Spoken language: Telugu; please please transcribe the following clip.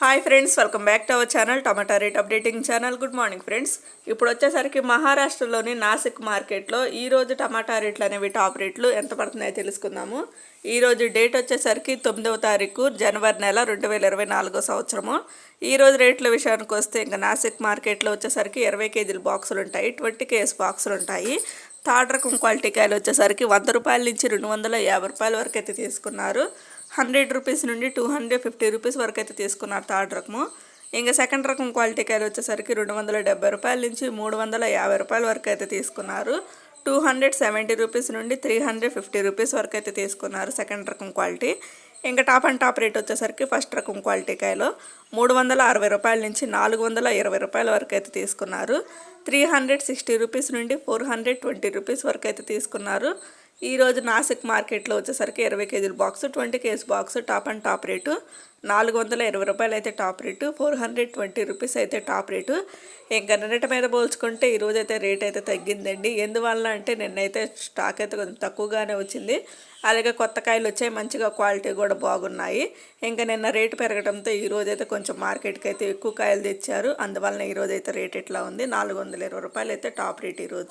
Hi friends welcome back to our channel tomato rate updating channel good morning friends ఇప్పుడు వచ్చేసరికి మహారాష్ట్రలోని నాసిక్ మార్కెట్లో ఈరోజు టమాటా రేట్లు అనేవి టాప్ రేట్లు ఎంత పడుతున్నాయో తెలుసుకుందాము. ఈరోజు డేట్ వచ్చేసరికి తొమ్మిదవ తారీఖు జనవరి నెల రెండు వేల ఇరవై నాలుగో సంవత్సరము. ఈ రోజు రేట్ల విషయానికి వస్తే ఇంకా నాసిక్ మార్కెట్లో వచ్చేసరికి ఇరవై కేజీల బాక్సులు ఉంటాయి ట్వంటీ కేఎస్ బాక్సులు ఉంటాయి. థర్డ్ రకం క్వాలిటీ కాయలు వచ్చేసరికి వంద రూపాయల నుంచి రెండు వందల యాభై రూపాయల వరకు అయితే తీసుకున్నారు. హండ్రెడ్ రూపీస్ నుండి టూ హండ్రెడ్ ఫిఫ్టీ రూపీస్ వరకు అయితే తీసుకున్నారు థర్డ్ రకము. ఇంకా సెకండ్ రకం క్వాలిటీ కాయలు వచ్చేసరికి రెండు వందల డెబ్బై రూపాయల నుంచి మూడు వందల యాభై రూపాయల వరకు అయితే తీసుకున్నారు. టూ హండ్రెడ్ సెవెంటీ రూపీస్ నుండి త్రీ హండ్రెడ్ ఫిఫ్టీ రూపీస్ వరకు అయితే తీసుకున్నారు సెకండ్ రకం క్వాలిటీ. ఇంకా టాప్ అండ్ టాప్ రేట్ వచ్చేసరికి ఫస్ట్ రకం క్వాలిటీ కాయలో మూడు వందల అరవై రూపాయల నుంచి నాలుగు వందల ఇరవై రూపాయల వరకు అయితే తీసుకున్నారు. త్రీ హండ్రెడ్ సిక్స్టీ రూపీస్ నుండి ఫోర్ హండ్రెడ్ ట్వంటీ రూపీస్ వరకు అయితే తీసుకున్నారు. ఈ రోజు నాసిక్ మార్కెట్లో వచ్చేసరికి ఇరవై కేజీల box twenty KG box top and top rate నాలుగు వందల ఇరవై రూపాయలు అయితే top rate four hundred twenty rupees అయితే టాప్ రేటు ఇంకా నిన్నటి మీద పోల్చుకుంటే ఈరోజు అయితే రేట్ అయితే తగ్గిందండి. ఎందువల్ల అంటే నిన్నైతే స్టాక్ అయితే కొంచెం తక్కువగానే వచ్చింది. అలాగే కొత్త కాయలు వచ్చాయి మంచిగా క్వాలిటీ కూడా బాగున్నాయి. ఇంకా నిన్న రేటు పెరగడంతో ఈ అయితే కొంచెం మార్కెట్కి అయితే ఎక్కువ కాయలు తెచ్చారు. అందువలన ఈరోజు అయితే రేట్ ఎట్లా ఉంది. నాలుగు వందల ఇరవై రూపాయలు అయితే టాప్ రేట్ ఈరోజు